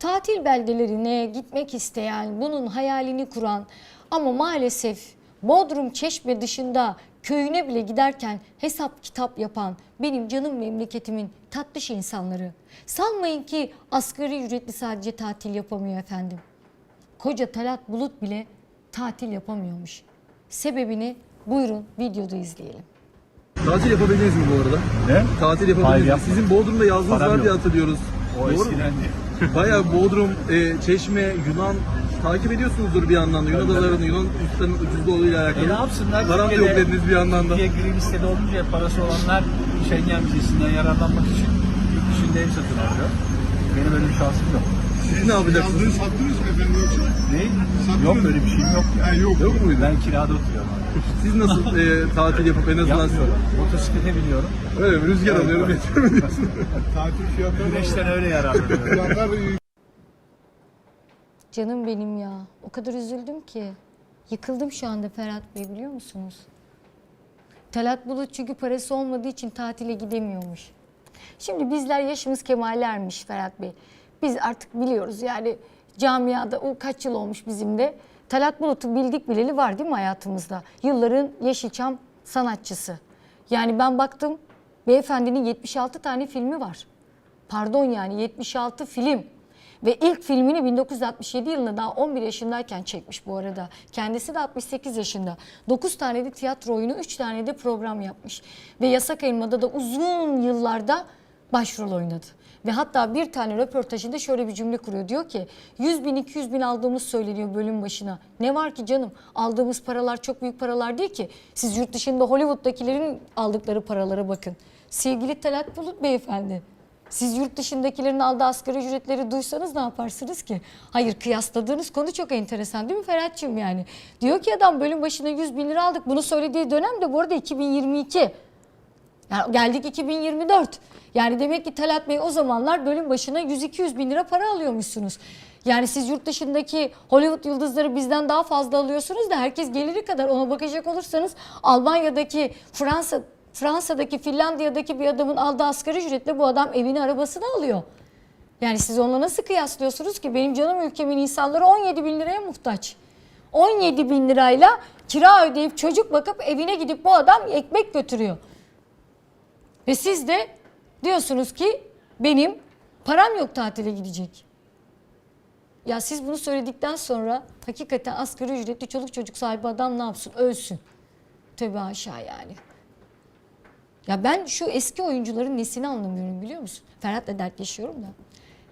tatil beldelerine gitmek isteyen, bunun hayalini kuran ama maalesef Bodrum Çeşme dışında köyüne bile giderken hesap kitap yapan benim canım memleketimin tatlış insanları. Sanmayın ki asgari ücretli sadece tatil yapamıyor efendim. Koca Talat Bulut bile tatil yapamıyormuş. Sebebini buyurun videoda izleyelim. Tatil yapabildiniz mi bu arada? Ne? Tatil Hayır, yapabildiniz mi? yapmadım. Sizin Bodrum'da yazlığınız Param var diye yok. hatırlıyoruz. O Doğru mu? Bayağı Bodrum, e, Çeşme, Yunan takip ediyorsunuzdur bir yandan da. Yunan adalarını. Yunan üstlerinin ucuzluğuyla alakalı. E ne yapsınlar? Param yok Türkiye'de- dediniz bir yandan da. Türkiye gri listede olunca parası olanlar Schengen vizesinden yararlanmak için yurt dışında ev satın alıyor. Benim öyle bir şansım yok. Siz ne yapacaksınız? Yazdığını sattınız mı efendim yoksa? Ne? Sattınız Yok öyle bir şeyim yok. Ha, yok. Yok muydu? Ben kirada oturuyorum. Siz nasıl e, tatil yapıp en azından Yapmıyorum. Motosiklete biniyorum. öyle mi? Rüzgar alıyorum diyorsun? Tatil fiyatları Güneşten öyle yararlanıyorum. fiyatlar Canım benim ya. O kadar üzüldüm ki. Yıkıldım şu anda Ferhat Bey biliyor musunuz? Talat Bulut çünkü parası olmadığı için tatile gidemiyormuş. Şimdi bizler yaşımız kemalermiş Ferhat Bey. Biz artık biliyoruz yani camiada o kaç yıl olmuş bizim de. Talat Bulut'u bildik bileli var değil mi hayatımızda? Yılların Yeşilçam sanatçısı. Yani ben baktım beyefendinin 76 tane filmi var. Pardon yani 76 film. Ve ilk filmini 1967 yılında daha 11 yaşındayken çekmiş bu arada. Kendisi de 68 yaşında. 9 tane de tiyatro oyunu, 3 tane de program yapmış. Ve Yasak Elma'da da uzun yıllarda başrol oynadı. Ve hatta bir tane röportajında şöyle bir cümle kuruyor. Diyor ki 100 bin 200 bin aldığımız söyleniyor bölüm başına. Ne var ki canım aldığımız paralar çok büyük paralar değil ki. Siz yurt dışında Hollywood'dakilerin aldıkları paralara bakın. Sevgili Talat Bulut beyefendi. Siz yurt dışındakilerin aldığı asgari ücretleri duysanız ne yaparsınız ki? Hayır kıyasladığınız konu çok enteresan değil mi Ferhat'cığım yani? Diyor ki adam bölüm başına 100 bin lira aldık. Bunu söylediği dönem de bu arada 2022. Yani geldik 2024. Yani demek ki Talat Bey o zamanlar bölüm başına 100-200 bin lira para alıyormuşsunuz. Yani siz yurt dışındaki Hollywood yıldızları bizden daha fazla alıyorsunuz da herkes geliri kadar ona bakacak olursanız Almanya'daki Fransa Fransa'daki Finlandiya'daki bir adamın aldığı asgari ücretle bu adam evini arabasını alıyor. Yani siz onunla nasıl kıyaslıyorsunuz ki? Benim canım ülkemin insanları 17 bin liraya muhtaç. 17 bin lirayla kira ödeyip çocuk bakıp evine gidip bu adam ekmek götürüyor. Ve siz de diyorsunuz ki benim param yok tatile gidecek. Ya siz bunu söyledikten sonra hakikaten asgari ücretli çoluk çocuk sahibi adam ne yapsın? Ölsün. Tövbe aşağı yani. Ya ben şu eski oyuncuların nesini anlamıyorum biliyor musun? Ferhat'la dertleşiyorum da.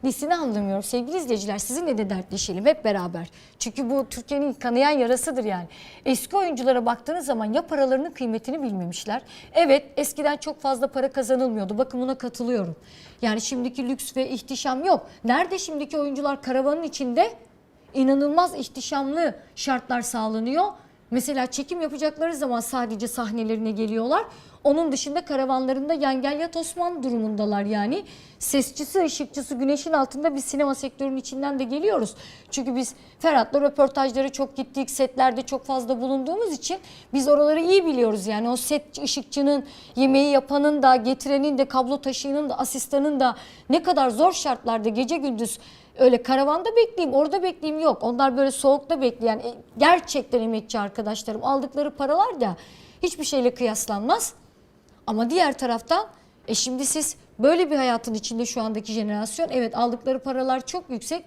Nesini anlamıyorum sevgili izleyiciler sizinle de dertleşelim hep beraber. Çünkü bu Türkiye'nin kanayan yarasıdır yani. Eski oyunculara baktığınız zaman ya paralarının kıymetini bilmemişler. Evet eskiden çok fazla para kazanılmıyordu bakın buna katılıyorum. Yani şimdiki lüks ve ihtişam yok. Nerede şimdiki oyuncular karavanın içinde inanılmaz ihtişamlı şartlar sağlanıyor. Mesela çekim yapacakları zaman sadece sahnelerine geliyorlar. Onun dışında karavanlarında yengel yat Osman durumundalar yani. Sesçisi, ışıkçısı güneşin altında biz sinema sektörünün içinden de geliyoruz. Çünkü biz Ferhat'la röportajlara çok gittik, setlerde çok fazla bulunduğumuz için biz oraları iyi biliyoruz. Yani o set ışıkçının, yemeği yapanın da, getirenin de, kablo taşıyanın da, asistanın da ne kadar zor şartlarda gece gündüz öyle karavanda bekleyeyim, orada bekleyeyim yok. Onlar böyle soğukta bekleyen e, gerçekten emekçi arkadaşlarım aldıkları paralar da hiçbir şeyle kıyaslanmaz. Ama diğer taraftan e şimdi siz böyle bir hayatın içinde şu andaki jenerasyon evet aldıkları paralar çok yüksek.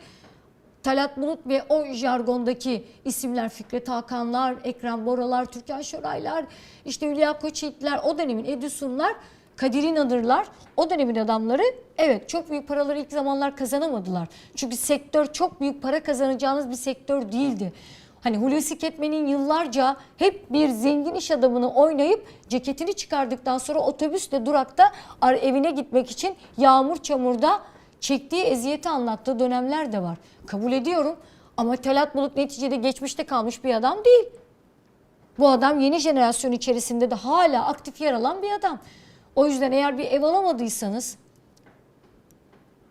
Talat Bulut ve o jargondaki isimler Fikret Hakanlar, Ekrem Boralar, Türkan Şoraylar, işte Hülya Koçyiğitler, o dönemin Edison'lar, Kadir İnanırlar, o dönemin adamları evet çok büyük paraları ilk zamanlar kazanamadılar. Çünkü sektör çok büyük para kazanacağınız bir sektör değildi. Hani Hulusi Ketmen'in yıllarca hep bir zengin iş adamını oynayıp ceketini çıkardıktan sonra otobüsle durakta evine gitmek için yağmur çamurda çektiği eziyeti anlattığı dönemler de var. Kabul ediyorum ama Talat Bulut neticede geçmişte kalmış bir adam değil. Bu adam yeni jenerasyon içerisinde de hala aktif yer alan bir adam. O yüzden eğer bir ev alamadıysanız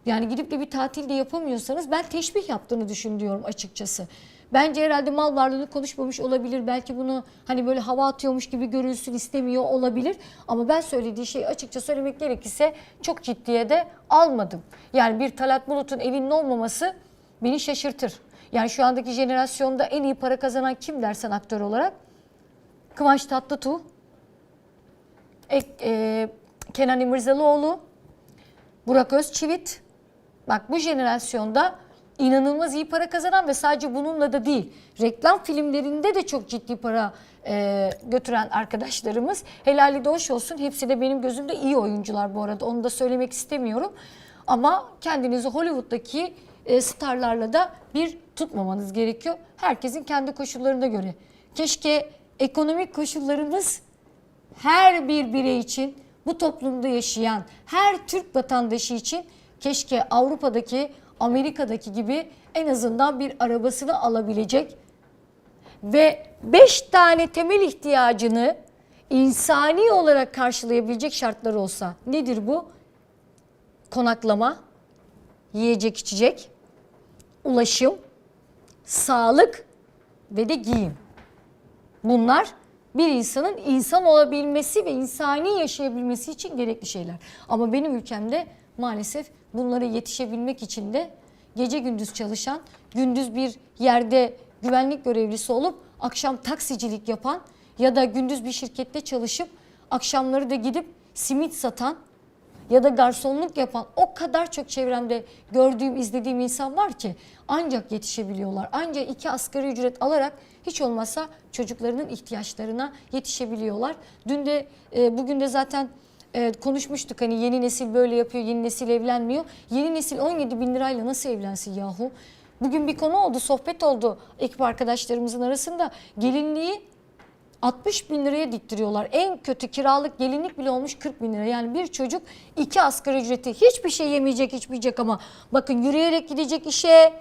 Yani gidip de bir tatil de yapamıyorsanız ben teşbih yaptığını düşünüyorum açıkçası. Bence herhalde mal varlığını konuşmamış olabilir. Belki bunu hani böyle hava atıyormuş gibi görülsün istemiyor olabilir. Ama ben söylediği şeyi açıkça söylemek gerekirse çok ciddiye de almadım. Yani bir Talat Bulut'un evinin olmaması beni şaşırtır. Yani şu andaki jenerasyonda en iyi para kazanan kim dersen aktör olarak? Kıvanç Tatlıtuğ, Ek, e, Kenan İmirzalıoğlu, Burak Özçivit. Bak bu jenerasyonda inanılmaz iyi para kazanan ve sadece bununla da değil. Reklam filmlerinde de çok ciddi para e, götüren arkadaşlarımız. Helali de hoş olsun. Hepsi de benim gözümde iyi oyuncular bu arada. Onu da söylemek istemiyorum. Ama kendinizi Hollywood'daki e, starlarla da bir tutmamanız gerekiyor. Herkesin kendi koşullarına göre. Keşke ekonomik koşullarımız her bir birey için bu toplumda yaşayan her Türk vatandaşı için keşke Avrupa'daki, Amerika'daki gibi en azından bir arabasını alabilecek ve 5 tane temel ihtiyacını insani olarak karşılayabilecek şartları olsa. Nedir bu? Konaklama, yiyecek içecek, ulaşım, sağlık ve de giyim. Bunlar bir insanın insan olabilmesi ve insani yaşayabilmesi için gerekli şeyler. Ama benim ülkemde maalesef bunlara yetişebilmek için de gece gündüz çalışan, gündüz bir yerde güvenlik görevlisi olup akşam taksicilik yapan ya da gündüz bir şirkette çalışıp akşamları da gidip simit satan ya da garsonluk yapan o kadar çok çevremde gördüğüm, izlediğim insan var ki ancak yetişebiliyorlar. Ancak iki asgari ücret alarak hiç olmazsa çocuklarının ihtiyaçlarına yetişebiliyorlar. Dün de e, bugün de zaten e, konuşmuştuk hani yeni nesil böyle yapıyor, yeni nesil evlenmiyor. Yeni nesil 17 bin lirayla nasıl evlensin yahu? Bugün bir konu oldu, sohbet oldu ekip arkadaşlarımızın arasında. Gelinliği 60 bin liraya diktiriyorlar. En kötü kiralık gelinlik bile olmuş 40 bin lira. Yani bir çocuk iki asgari ücreti hiçbir şey yemeyecek içmeyecek ama bakın yürüyerek gidecek işe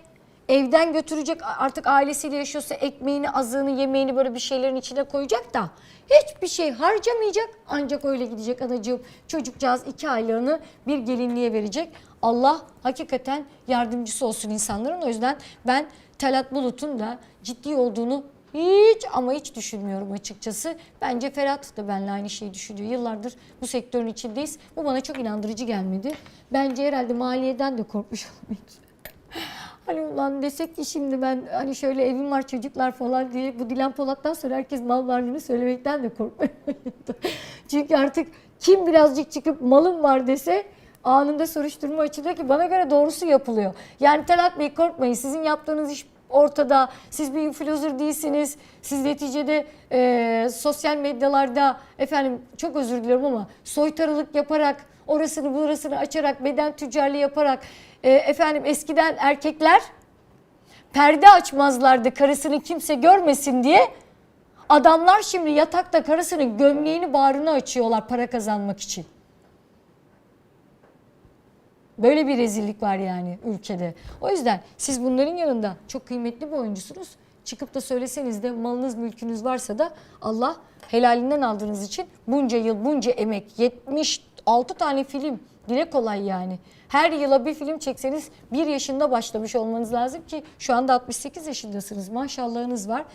evden götürecek artık ailesiyle yaşıyorsa ekmeğini azığını yemeğini böyle bir şeylerin içine koyacak da hiçbir şey harcamayacak ancak öyle gidecek anacığım çocukcağız iki aylığını bir gelinliğe verecek. Allah hakikaten yardımcısı olsun insanların o yüzden ben Talat Bulut'un da ciddi olduğunu hiç ama hiç düşünmüyorum açıkçası. Bence Ferhat da benimle aynı şeyi düşünüyor. Yıllardır bu sektörün içindeyiz. Bu bana çok inandırıcı gelmedi. Bence herhalde maliyeden de korkmuş olabilir. Hani ulan desek ki şimdi ben hani şöyle evim var çocuklar falan diye bu Dilan Polat'tan sonra herkes mal varlığını söylemekten de korkmuyor. Çünkü artık kim birazcık çıkıp malım var dese anında soruşturma açılıyor ki bana göre doğrusu yapılıyor. Yani Talat Bey korkmayın sizin yaptığınız iş ortada. Siz bir influencer değilsiniz. Siz neticede e, sosyal medyalarda efendim çok özür dilerim ama soytarılık yaparak orasını burasını açarak beden tüccarlığı yaparak e, efendim eskiden erkekler perde açmazlardı karısını kimse görmesin diye. Adamlar şimdi yatakta karısının gömleğini bağrını açıyorlar para kazanmak için. Böyle bir rezillik var yani ülkede. O yüzden siz bunların yanında çok kıymetli bir oyuncusunuz. Çıkıp da söyleseniz de malınız mülkünüz varsa da Allah helalinden aldığınız için bunca yıl bunca emek 76 tane film dile kolay yani. Her yıla bir film çekseniz bir yaşında başlamış olmanız lazım ki şu anda 68 yaşındasınız maşallahınız var.